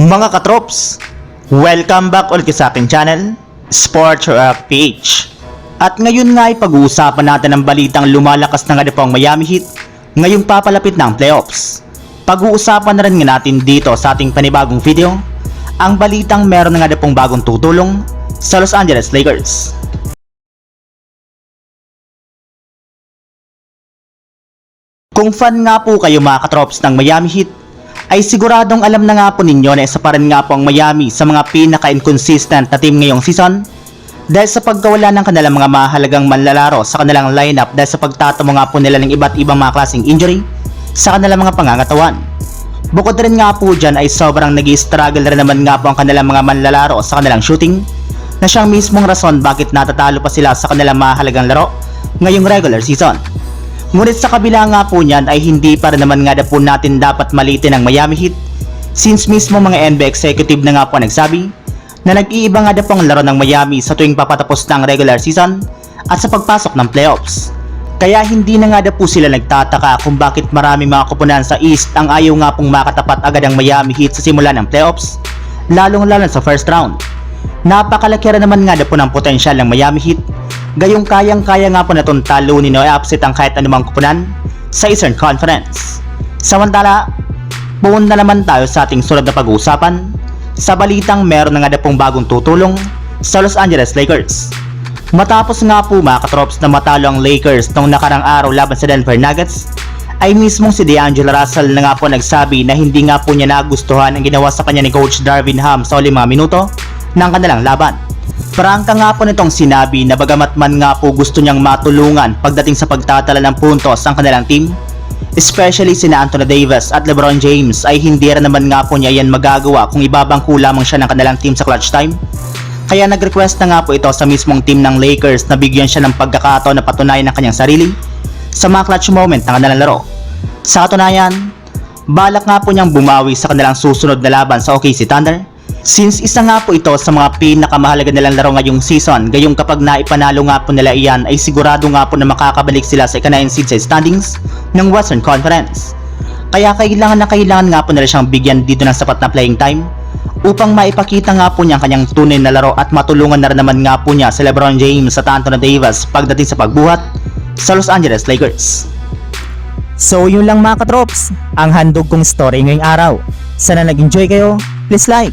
Mga katrops, welcome back ulit sa aking channel, Sports Rock PH. At ngayon nga ay pag-uusapan natin ang balitang lumalakas na nga ang Miami Heat ngayong papalapit ng playoffs. Pag-uusapan na rin nga natin dito sa ating panibagong video, ang balitang meron na nga pong bagong tutulong sa Los Angeles Lakers. Kung fan nga po kayo mga katrops ng Miami Heat, ay siguradong alam na nga po ninyo na isa pa rin nga po ang Miami sa mga pinaka-inconsistent na team ngayong season dahil sa pagkawala ng kanilang mga mahalagang manlalaro sa kanilang lineup dahil sa pagtatamo nga po nila ng iba't ibang mga klaseng injury sa kanilang mga pangangatawan. Bukod rin nga po dyan ay sobrang nag struggle rin naman nga po ang kanilang mga manlalaro sa kanilang shooting na siyang mismong rason bakit natatalo pa sila sa kanilang mahalagang laro ngayong regular season. Ngunit sa kabila nga po niyan ay hindi pa rin naman nga na po natin dapat malitin ang Miami Heat since mismo mga NBA executive na nga po nagsabi na nag-iiba nga na po ang laro ng Miami sa tuwing papatapos ng regular season at sa pagpasok ng playoffs. Kaya hindi na nga na po sila nagtataka kung bakit marami mga kupunan sa East ang ayaw nga pong makatapat agad ang Miami Heat sa simula ng playoffs, lalong lalo sa first round. Napakalaki naman nga na po ng potensyal ng Miami Heat Gayong kayang-kaya nga po na itong talunin o i-upset ang kahit anumang kupunan sa Eastern Conference. Samantala, pumunta naman tayo sa ating sunod na pag-uusapan sa balitang meron na nga na pong bagong tutulong sa Los Angeles Lakers. Matapos nga po mga katrops na matalo ang Lakers nung nakarang araw laban sa Denver Nuggets, ay mismong si DeAngelo Russell na nga po nagsabi na hindi nga po niya nagustuhan ang ginawa sa kanya ni Coach Darvin Ham sa uling mga minuto ng kanilang laban. Prangka nga po nitong sinabi na bagamat man nga po gusto niyang matulungan pagdating sa pagtatala ng puntos ang kanilang team, especially sina Anthony Davis at LeBron James ay hindi rin naman nga po niya yan magagawa kung ibabangko lamang siya ng kanilang team sa clutch time. Kaya nag-request na nga po ito sa mismong team ng Lakers na bigyan siya ng pagkakataon na patunayan ang kanyang sarili sa mga clutch moment ng kanilang laro. Sa katunayan, balak nga po niyang bumawi sa kanilang susunod na laban sa OKC Thunder Since isa nga po ito sa mga pinakamahalaga nilang laro ngayong season, gayong kapag naipanalo nga po nila iyan ay sigurado nga po na makakabalik sila sa ika-9 seed sa standings ng Western Conference. Kaya kailangan na kailangan nga po nila siyang bigyan dito ng sapat na playing time upang maipakita nga po niya ang kanyang tunay na laro at matulungan na rin naman nga po niya sa LeBron James at Anthony Davis pagdating sa pagbuhat sa Los Angeles Lakers. So yun lang mga katrops, ang handog kong story ngayong araw. Sana nag-enjoy kayo, please like